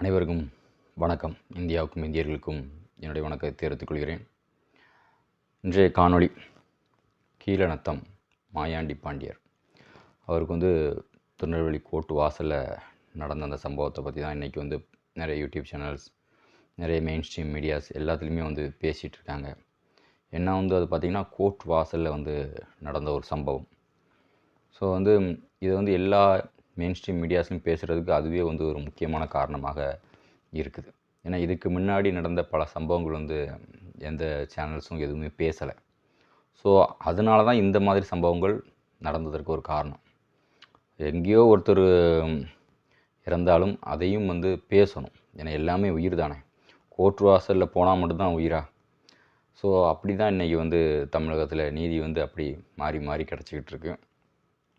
அனைவருக்கும் வணக்கம். இந்தியாவுக்கும் இந்தியர்களுக்கும் என்னுடைய வணக்கத்தை தெரிவித்துக் கொள்கிறேன். இன்றைய காணொளி கீழநத்தம் மாயாண்டி பாண்டியர். அவருக்கு வந்து திருநெல்வேலி கோர்ட்டு வாசலில் நடந்த அந்த சம்பவத்தை பற்றி தான் இன்றைக்கி வந்து நிறைய யூடியூப் சேனல்ஸ் நிறைய மெயின் ஸ்ட்ரீம் மீடியாஸ் எல்லாத்துலேயுமே வந்து பேசிகிட்டு இருக்காங்க. என்ன வந்து அது பார்த்திங்கன்னா கோர்ட் வாசலில் வந்து நடந்த ஒரு சம்பவம். ஸோ வந்து இது வந்து எல்லா மெயின் ஸ்ட்ரீம் மீடியாஸ்லையும் பேசுகிறதுக்கு அதுவே வந்து ஒரு முக்கியமான காரணமாக இருக்குது. ஏன்னா இதுக்கு முன்னாடி நடந்த பல சம்பவங்கள் வந்து எந்த சேனல்ஸும் எதுவுமே பேசலை. ஸோ அதனால தான் இந்த மாதிரி சம்பவங்கள் நடந்ததற்கு ஒரு காரணம். எங்கேயோ ஒருத்தர் இறந்தாலும் அதையும் வந்து பேசணும். ஏன்னா எல்லாமே உயிர் தானே. கோர்ட் வாசலில் போனால் மட்டும்தான் உயிரா? ஸோ அப்படி தான் இன்றைக்கி வந்து தமிழகத்தில் நீதி வந்து அப்படி மாறி மாறி கிடச்சிக்கிட்டு இருக்குது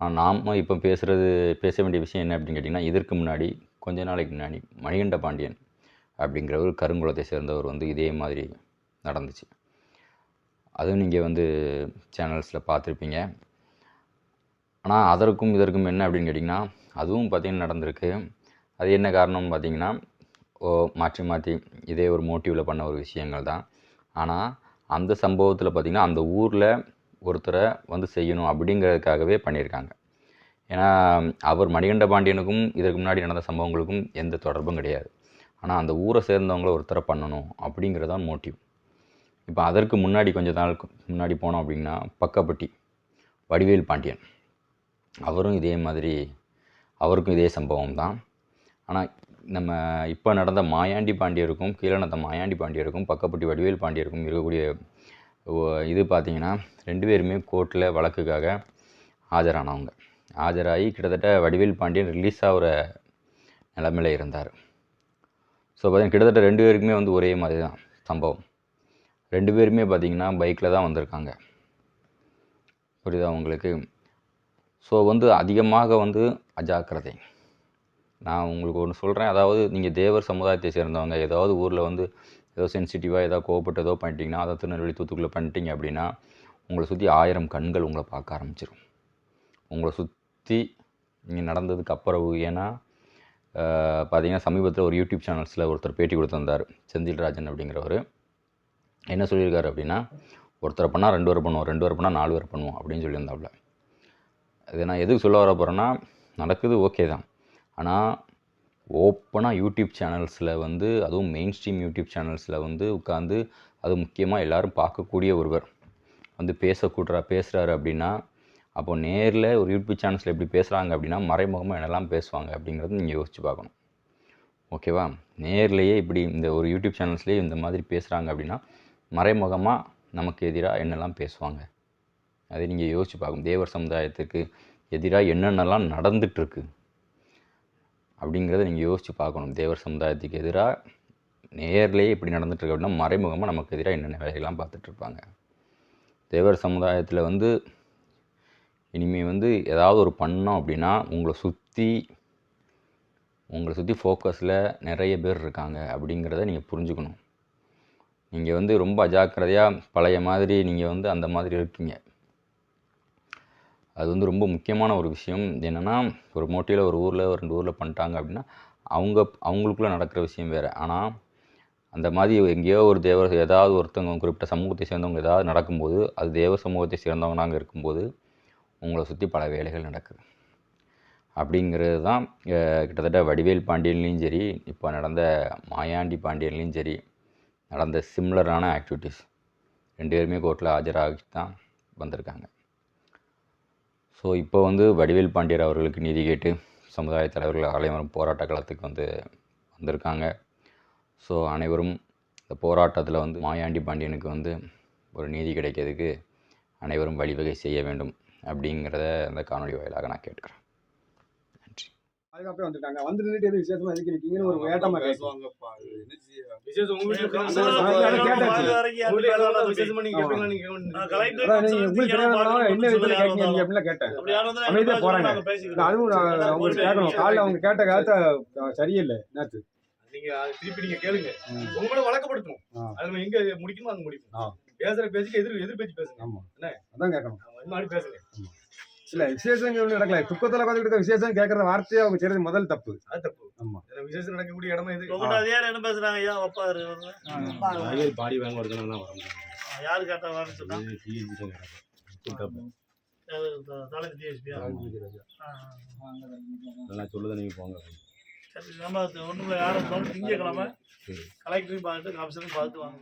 நாம் இப்போ பேசுகிறது பேச வேண்டிய விஷயம் என்ன அப்படின்னு கேட்டிங்கன்னா இதற்கு முன்னாடி கொஞ்ச நாளைக்கு முன்னாடி மணிகண்ட பாண்டியன் அப்படிங்கிறவர் கருங்குளத்தை சேர்ந்தவர் வந்து இதே மாதிரி நடந்துச்சு. அதுவும் நீங்கள் வந்து சேனல்ஸில் பார்த்துருப்பீங்க. ஆனால் அதற்கும் இதற்கும் என்ன அப்படின்னு கேட்டிங்கன்னா அதுவும் பார்த்திங்கன்னா நடந்திருக்கு. அது என்ன காரணம்னு பார்த்தீங்கன்னா ஓ மாற்றி மாற்றி இதே ஒரு மோட்டிவில் பண்ண ஒரு விஷயங்கள் தான். ஆனால் அந்த சம்பவத்தில் பார்த்திங்கன்னா அந்த ஊரில் ஒருத்தரை வந்து செய்யணும் அப்படிங்கிறதுக்காகவே பண்ணியிருக்காங்க. ஏன்னா அவர் மணிகண்ட பாண்டியனுக்கும் இதற்கு முன்னாடி நடந்த சம்பவங்களுக்கும் எந்த தொடர்பும் கிடையாது. ஆனால் அந்த ஊரை சேர்ந்தவங்கள ஒருத்தரை பண்ணணும் அப்படிங்கிறதான் மோட்டிவ். இப்போ அதற்கு முன்னாடி கொஞ்ச நாள் முன்னாடி போனோம் அப்படின்னா பக்கப்பட்டி வடிவேல் பாண்டியன். அவரும் இதே மாதிரி அவருக்கும் இதே சம்பவம் தான். ஆனால் நம்ம இப்போ நடந்த மாயாண்டி பாண்டியருக்கும் கீழே நடந்த மாயாண்டி பாண்டியருக்கும் பக்கப்பட்டி வடிவேல் பாண்டியருக்கும் இருக்கக்கூடிய இது பார்த்திங்கன்னா ரெண்டு பேருமே கோர்ட்டில் வழக்குக்காக ஆஜரானவங்க. ஆஜராகி கிட்டத்தட்ட வடிவேல் பாண்டியன் ரிலீஸ் ஆகிற நிலமையில இருந்தார். ஸோ பார்த்தீங்கன்னா கிட்டத்தட்ட ரெண்டு பேருக்குமே வந்து ஒரே மாதிரி தான் சம்பவம். ரெண்டு பேருமே பார்த்திங்கன்னா பைக்கில் தான் வந்திருக்காங்க. புரியுதா உங்களுக்கு? ஸோ வந்து அதிகமாக வந்து அஜாக்கிரதை. நான் உங்களுக்கு ஒன்று சொல்கிறேன் அதாவது நீங்கள் தேவர் சமுதாயத்தை சேர்ந்தவங்க ஏதாவது ஊரில் வந்து ஏதோ சென்சிட்டிவாக ஏதோ கோவப்பட்டு ஏதோ பண்ணிட்டீங்கன்னா அதை திருநெல்வேலி தூத்துக்குள்ளே பண்ணிட்டீங்க அப்படின்னா உங்களை சுற்றி ஆயிரம் கண்கள் உங்களை பார்க்க ஆரம்பிச்சிடும் உங்களை சுற்றி நீங்கள் நடந்ததுக்கு அப்புறம் ஏன்னா பார்த்தீங்கன்னா சமீபத்தில் ஒரு யூடியூப் சேனல்ஸில் ஒருத்தர் பேட்டி கொடுத்துருந்தார் செந்தில் ராஜன் அப்படிங்கிறவர். என்ன சொல்லியிருக்காரு அப்படின்னா ஒருத்தர் பண்ணால் ரெண்டு பேர் பண்ணுவோம் ரெண்டு பேர் பண்ணால் நாலு பேர் பண்ணுவோம் அப்படின்னு சொல்லியிருந்தாப்புல. இது நான் எதுக்கு சொல்ல வர போகிறேன்னா நடக்குது ஓகே தான். ஆனால் ஓப்பனாக யூடியூப் சேனல்ஸில் வந்து அதுவும் மெயின் ஸ்ட்ரீம் யூடியூப் சேனல்ஸில் வந்து உட்காந்து அது முக்கியமாக எல்லாரும் பார்க்கக்கூடிய ஒருவர். வந்து பேசக்கூடுறா பேசுகிறாரு அப்படின்னா அப்போ நேரில் ஒரு யூடியூப் சேனல்ஸில் எப்படி பேசுகிறாங்க அப்படின்னா மறைமுகமாக என்னெல்லாம் பேசுவாங்க அப்படிங்கிறது நீங்கள் யோசிச்சு பார்க்கணும். ஓகேவா? நேர்லேயே இப்படி இந்த ஒரு யூடியூப் சேனல்ஸ்லேயே இந்த மாதிரி பேசுகிறாங்க அப்படின்னா மறைமுகமாக நமக்கு எதிராக என்னெல்லாம் பேசுவாங்க? அதை நீங்கள் யோசிச்சு பார்க்கணும். தேவர் சமுதாயத்துக்கு எதிராக என்னென்னலாம் நடந்துகிட்ருக்கு அப்படிங்கிறத நீங்கள் யோசித்து பார்க்கணும். தேவர் சமுதாயத்துக்கு எதிராக நேர்லேயே இப்படி நடந்துட்டுருக்கு அப்படின்னா மறைமுகமாக நமக்கு எதிராக என்னென்ன வேலைகள்லாம் பார்த்துட்ருப்பாங்க தேவர் சமுதாயத்தில் வந்து இனிமேல் வந்து ஏதாவது ஒரு பண்ணோம் அப்படின்னா உங்களை சுற்றி உங்களை சுற்றி ஃபோக்கஸில் நிறைய பேர் இருக்காங்க அப்படிங்கிறத நீங்கள் புரிஞ்சுக்கணும். நீங்கள் வந்து ரொம்ப அஜாக்கிரதையாக பழைய மாதிரி நீங்கள் வந்து அந்த மாதிரி இருக்கீங்க. அது வந்து ரொம்ப முக்கியமான ஒரு விஷயம். என்னென்னா ஒரு மோட்டியில் ஒரு ஊரில் ஒரு ரெண்டு ஊரில் பண்ணிட்டாங்க அப்படின்னா அவங்க அவங்களுக்குள்ளே நடக்கிற விஷயம் வேறு. ஆனால் அந்த மாதிரி எங்கேயோ ஒரு தேவர் ஏதாவது ஒருத்தவங்க குறிப்பிட்ட சமூகத்தை சேர்ந்தவங்க ஏதாவது நடக்கும்போது அது தேவ சமூகத்தை சேர்ந்தவங்களாங்க இருக்கும்போது உங்களை சுற்றி பல வேலைகள் நடக்குது. அப்படிங்கிறது தான் கிட்டத்தட்ட வடிவேல் பாண்டியன்லேயும் சரி இப்போ நடந்த மாயாண்டி பாண்டியன்லேயும் சரி நடந்த சிம்லரான ஆக்டிவிட்டீஸ் ரெண்டு பேருமே கோர்ட்டில் ஆஜராகி தான் வந்திருக்காங்க. ஸோ இப்போ வந்து வடிவேல் பாண்டியர் அவர்களுக்கு நீதி கேட்டு சமுதாய தலைவர்கள் அனைவரும் போராட்ட களத்துக்கு வந்து வந்திருக்காங்க. ஸோ அனைவரும் இந்த போராட்டத்தில் வந்து மாயாண்டி பாண்டியனுக்கு வந்து ஒரு நீதி கிடைக்கிறதுக்கு அனைவரும் வழிவகை செய்ய வேண்டும் அப்படிங்கிறத அந்த காணொளி வாயிலாக நான் கேட்குறேன். பாதுகாப்பே வந்துட்டாங்க. வந்து நின்னுட்டு எது விசேஷமா எதுக்கு நிக்கீங்கன்னு ஒரு வேட்டமா அது செய்ய? விசேஷம் உங்க ஆமா. என்ன கேட்டேன். அமைதியா போறாங்க. அதுவும் ஒரு கேட்கணும். காலைல அவங்க கேட்ட காலத்தை சரியில்லை. நேத்து நீங்க அது திருப்பி நீங்க கேளுங்க. ம். உங்க மேல வழக்கப்படுத்தணும் ஆ. அது எங்க முடிக்கணுமோ அங்க. முடிக்கணும் பேசுற பேச்சுக்கு எதிர் எதிர் பேச்சு பேசுங்க அதான் கேட்கணும். ஆமா, இந்த மாதிரி பேசுங்க. இல்ல விசேஷம் ஒண்ணு நடக்கல. துக்கத்துல இருக்க விசேஷம் கேட்கற வார்த்தையை அவங்க செய்யறது முதல் தப்பு. அது தப்பு. ஆமா. விசேஷம் நடக்கக்கூடிய இடமா இது. அதிகாரி என்ன பேசுறாங்க? ஐயா ஒப்பாரு பாடி வாங்க வரதுனால தான் வர யாரு கேட்டா வரேன்னு சொன்னா? சொல்லுதான் நீங்கள் போங்க. சரி நம்ம ஒன்றும் யாரும் திங்கக்கிழமை கலெக்டரையும் பார்த்துட்டு கமிஷனையும் பார்த்து வாங்க.